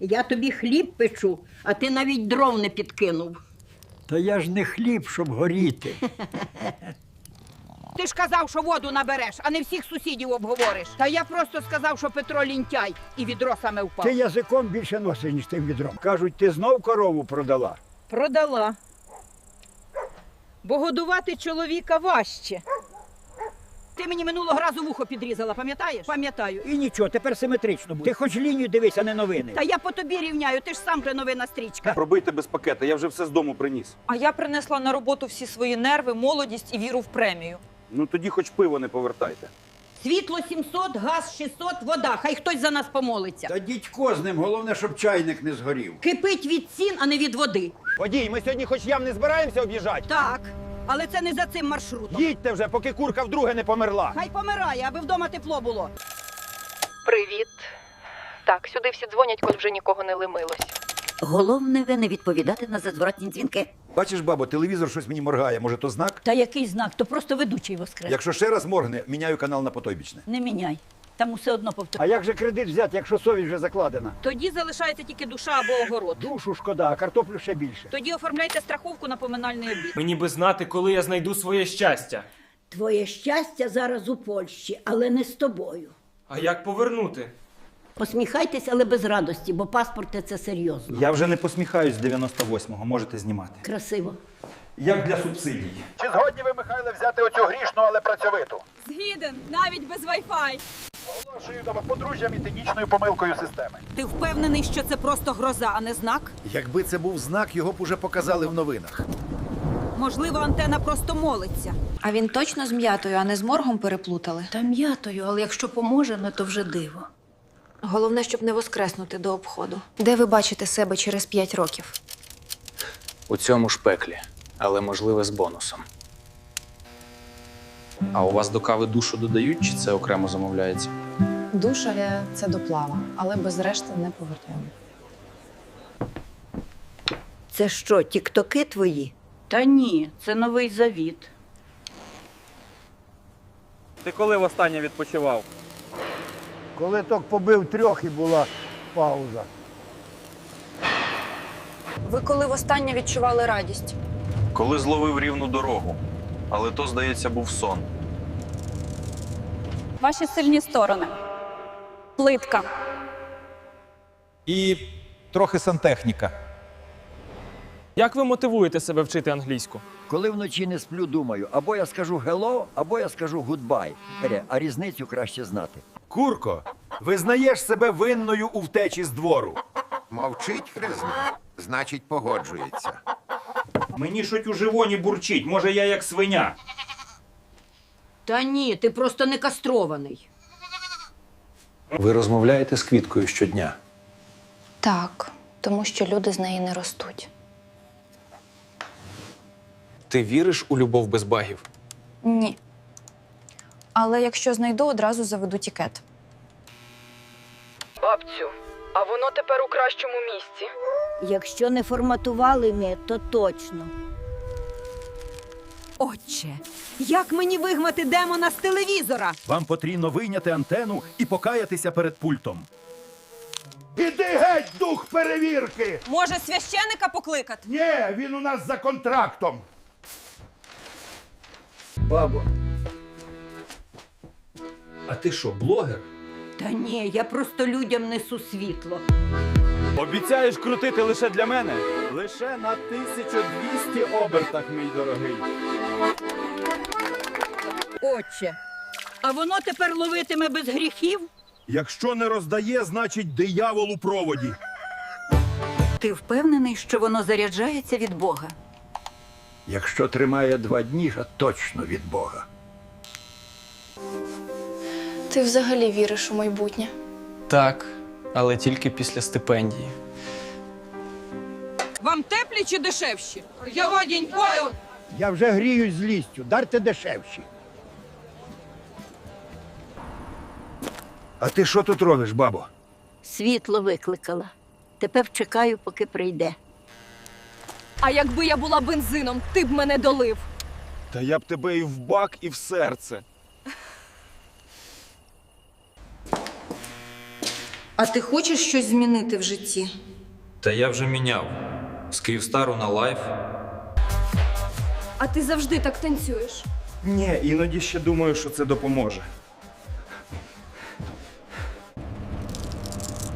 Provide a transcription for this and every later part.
Я тобі хліб печу, а ти навіть дров не підкинув. Та я ж не хліб, щоб горіти. Ти ж казав, що воду набереш, а не всіх сусідів обговориш. Та я просто сказав, що Петро лінтяй і відро саме впав. Ти язиком більше носиш, ніж тим відром. Кажуть, ти знов корову продала. Продала. Бо годувати чоловіка важче. Ти мені минулого разу вухо підрізала, пам'ятаєш? Пам'ятаю. І нічого, тепер симетрично буде. Ти хоч лінію дивись, а не новини. Та я по тобі рівняю, ти ж сам же новина стрічка. Пробийте без пакета, я вже все з дому приніс. А я принесла на роботу всі свої нерви, молодість і віру в премію. Ну тоді хоч пиво не повертайте. Світло 700, газ 600, вода. Хай хтось за нас помолиться. Та дідько з ним, головне, щоб чайник не згорів. Кипить від цін, а не від води. Водій, ми сьогодні хоч ям не збираємося об'їжджати. Так, але це не за цим маршрутом. Їдьте вже, поки курка вдруге не померла. Хай помирає, аби вдома тепло було. Привіт. Так, сюди всі дзвонять, коли вже нікого не лимилось. Головне, ви не відповідати на зазворотні дзвінки. Бачиш, бабо, телевізор щось мені моргає. Може, то знак? Та який знак? То просто ведучий воскрес. Якщо ще раз моргне, міняю канал на потойбічне. Не міняй. Там усе одно А як же кредит взяти, якщо совість вже закладена? Тоді залишається тільки душа або огород. Душу шкода, а картоплю ще більше. Тоді оформляйте страховку на поминальний обід. Мені би знати, коли я знайду своє щастя. Твоє щастя зараз у Польщі, але не з тобою. А як повернути? Посміхайтесь, але без радості, бо паспорти це серйозно. Я вже не посміхаюсь з 98-го, можете знімати. Красиво. Як для субсидій. Чи згодні ви, Михайле, взяти оцю грішну, але працьовиту? Згіден, навіть без вайфай. Оголошую до подружжям і технічною помилкою системи. Ти впевнений, що це просто гроза, а не знак? Якби це був знак, його б уже показали в новинах. Можливо, антена просто молиться. А він точно з м'ятою, а не з моргом переплутали. Та м'ятою, але якщо поможе, ну то вже диво. Головне, щоб не воскреснути до обходу. Де ви бачите себе через п'ять років? У цьому ж пеклі, але можливе з бонусом. А у вас до кави душу додають, чи це окремо замовляється? Душа це доплава, але без решти не повертаємо. Це що, тіктоки твої? Та ні, це новий завіт. Ти коли востаннє відпочивав? Коли ток побив трьох і була пауза. Ви коли востаннє відчували радість? Коли зловив рівну дорогу. Але то, здається, був сон. Ваші сильні сторони. Плитка. І трохи сантехніка. Як ви мотивуєте себе вчити англійську? Коли вночі не сплю, думаю, або я скажу hello, або я скажу goodbye. Ере, А різницю краще знати. Курко, визнаєш себе винною у втечі з двору. Мовчить хризна, значить, погоджується. Мені щось у живоні бурчить, може я як свиня. Та ні, ти просто не кастрований. Ви розмовляєте з квіткою щодня. Так, тому що люди з неї не ростуть. Ти віриш у любов без багів? Ні. Але якщо знайду, одразу заведу тікет. Бабцю, а воно тепер у кращому місці. Якщо не форматували ми, то точно. Отче, як мені вигмати демона з телевізора? Вам потрібно вийняти антену і покаятися перед пультом. Іди геть, дух перевірки! Може, священика покликати? Ні, він у нас за контрактом. Бабо, А ти що, блогер? Та ні, я просто людям несу світло. Обіцяєш крутити лише для мене? Лише на 1200 обертах, мій дорогий. Отче, а воно тепер ловитиме без гріхів? Якщо не роздає, значить диявол у проводі. Ти впевнений, що воно заряджається від Бога? якщо тримає два дні, а точно від Бога. Ти взагалі віриш у майбутнє? Так, але тільки після стипендії. Вам теплі чи дешевші? Його дінькою. Я вже гріюсь злістю, дарте дешевші. А ти що тут робиш, бабо? Світло викликала. Тепер чекаю, поки прийде. А якби я була бензином, ти б мене долив. Та я б тебе і в бак, і в серце. А ти хочеш щось змінити в житті? Та я вже міняв. З Київстару на лайф. А ти завжди так танцюєш. Ні, іноді ще думаю, що це допоможе.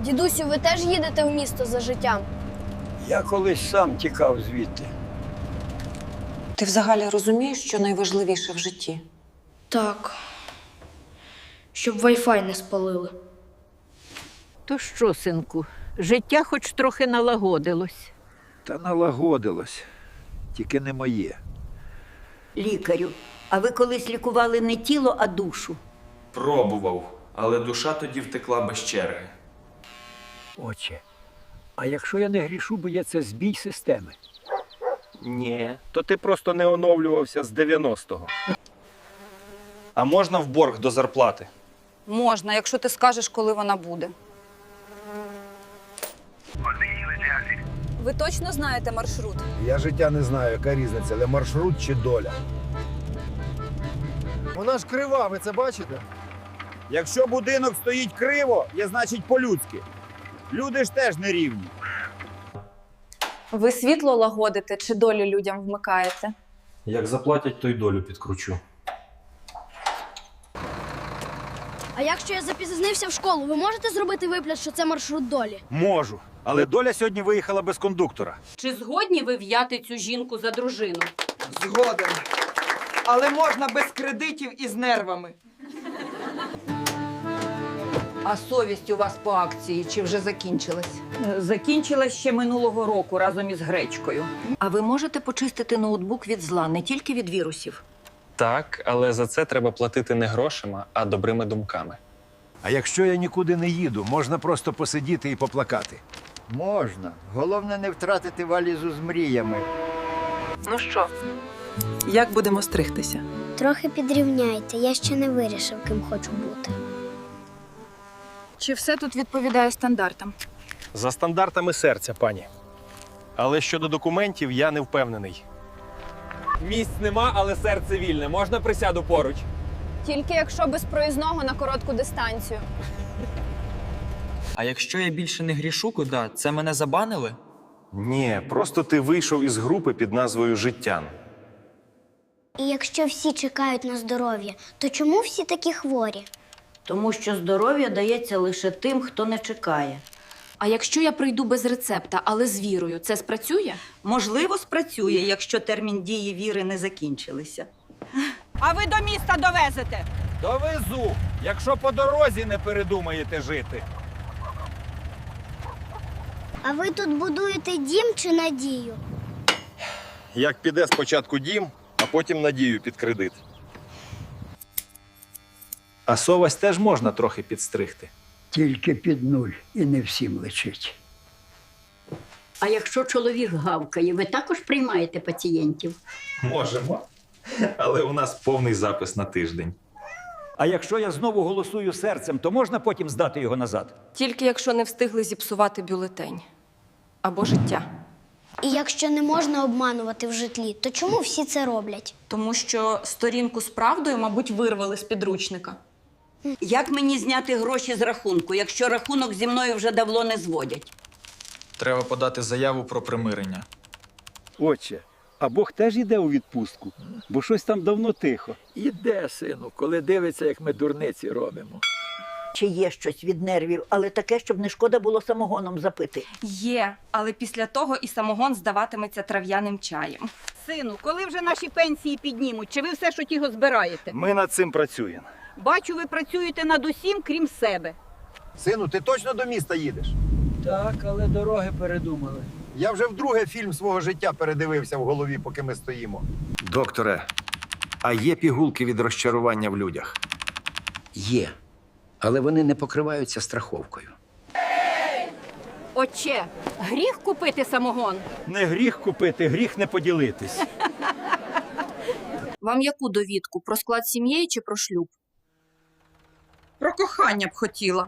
Дідусю, ви теж їдете в місто за життям? Я колись сам тікав звідти. Ти взагалі розумієш, що найважливіше в житті? Так. Щоб вайфай не спалили. То що, синку, життя хоч трохи налагодилось. Та налагодилось. Тільки не моє. Лікарю, а ви колись лікували не тіло, а душу. Пробував, але душа тоді втекла без черги. Отче, а якщо я не грішу, бо є це збій системи. Ні, то ти просто не оновлювався з 90-го. А можна в борг до зарплати? Можна, якщо ти скажеш, коли вона буде. Ви точно знаєте маршрут? Я життя не знаю, яка різниця, але маршрут чи доля. Вона ж крива, ви це бачите? Якщо будинок стоїть криво, є значить по-людськи. Люди ж теж не рівні. Ви світло лагодите чи долю людям вмикаєте? Як заплатять, то й долю підкручу. А якщо я запізнився в школу, ви можете зробити вигляд, що це маршрут долі? Можу. Але доля сьогодні виїхала без кондуктора. Чи згодні ви в'яти цю жінку за дружину? Згоден. Але можна без кредитів і з нервами. А совість у вас по акції чи вже закінчилась? Закінчилась ще минулого року разом із гречкою. А ви можете почистити ноутбук від зла, не тільки від вірусів. Так, але за це треба платити не грошима, а добрими думками. А якщо я нікуди не їду, можна просто посидіти і поплакати. Можна. Головне не втратити валізу з мріями. Ну що? Як будемо стригтися? Трохи підрівняйте, я ще не вирішив, ким хочу бути. Чи все тут відповідає стандартам? За стандартами серця, пані. Але щодо документів я не впевнений. Місць нема, але серце вільне. Можна присяду поруч. Тільки якщо без проїзного на коротку дистанцію. А якщо я більше не грішу куди, це мене забанили? Ні, просто ти вийшов із групи під назвою Життян. І якщо всі чекають на здоров'я, то чому всі такі хворі? Тому що здоров'я дається лише тим, хто не чекає. А якщо я прийду без рецепта, але з вірою, це спрацює? Можливо, спрацює, якщо термін дії віри не закінчилися. А ви до міста довезете? Довезу, якщо по дорозі не передумаєте жити. А ви тут будуєте дім чи надію? Як піде спочатку дім, а потім надію під кредит. А совасть теж можна трохи підстригти. Тільки під нуль і не всім лечить. А якщо чоловік гавкає, ви також приймаєте пацієнтів? Можемо. Але у нас повний запис на тиждень. А якщо я знову голосую серцем, то можна потім здати його назад? Тільки якщо не встигли зіпсувати бюлетень або життя. І якщо не можна обманувати в житлі, то чому всі це роблять? Тому що сторінку з правдою, мабуть, вирвали з підручника. Як мені зняти гроші з рахунку, якщо рахунок зі мною вже давно не зводять? Треба подати заяву про примирення. Отче, а Бог теж іде у відпустку, бо щось там давно тихо. Іде, сину, коли дивиться, як ми дурниці робимо. Чи є щось від нервів, але таке, щоб не шкода було самогоном запити? Є, але після того і самогон здаватиметься трав'яним чаєм. Сину, коли вже наші пенсії піднімуть, чи ви все ж його збираєте? Ми над цим працюємо. Бачу, ви працюєте над усім, крім себе. Сину, ти точно до міста їдеш? Так, але дороги передумали. Я вже вдруге фільм свого життя передивився в голові, поки ми стоїмо. Докторе, а є пігулки від розчарування в людях? Є. Але вони не покриваються страховкою. Отче, гріх купити самогон. Не гріх купити, гріх не поділитись. Вам яку довідку? Про склад сім'ї чи про шлюб? Про кохання б хотіла,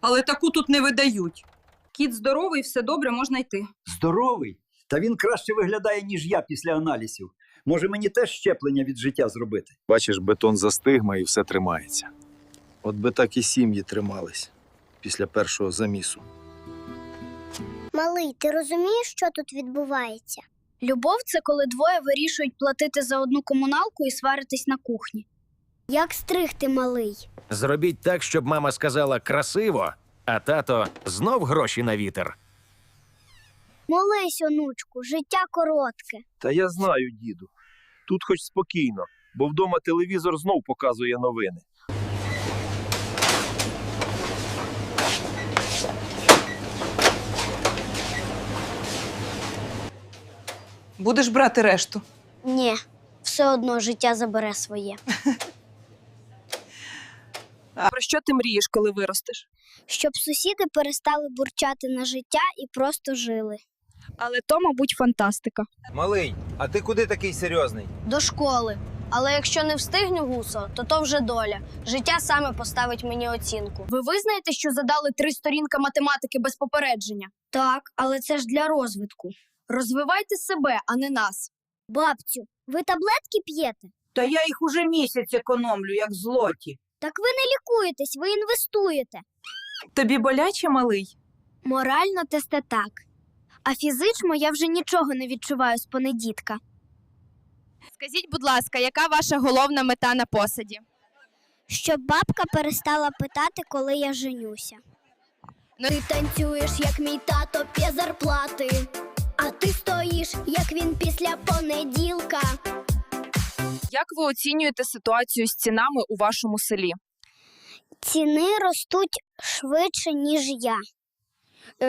але таку тут не видають. Кіт здоровий, все добре, можна йти. Здоровий? Та він краще виглядає, ніж я після аналізів. Може, мені теж щеплення від життя зробити? Бачиш, бетон застигма і все тримається. От би так і сім'ї тримались. після першого замісу. Малий, ти розумієш, що тут відбувається? Любов це коли двоє вирішують платити за одну комуналку і сваритись на кухні. Як стригти малий? Зробіть так, щоб мама сказала красиво, а тато знов гроші на вітер. Молись, онучку, життя коротке. Та я знаю, діду. Тут хоч спокійно, бо вдома телевізор знов показує новини. Будеш брати решту. Ні, все одно життя забере своє. А про що ти мрієш, коли виростеш? Щоб сусіди перестали бурчати на життя і просто жили. Але то, мабуть, фантастика. Малий, а ти куди такий серйозний? До школи. Але якщо не встигну гусо, то то вже доля. Життя саме поставить мені оцінку. Ви визнаєте, що задали три сторінка математики без попередження? Так, але це ж для розвитку. Розвивайте себе, а не нас. Бабцю, ви таблетки п'єте? Та я їх уже місяць економлю, як злоті. Так ви не лікуєтесь, ви інвестуєте. Тобі боляче, малий? Морально те сте так. А фізично я вже нічого не відчуваю з понедітка. Скажіть, будь ласка, яка ваша головна мета на посаді? Щоб бабка перестала питати, коли я женюся. Ну- Ти танцюєш, як мій тато п'є зарплати, а ти стоїш, як він після понеділка. Як ви оцінюєте ситуацію з цінами у вашому селі? Ціни ростуть швидше, ніж я.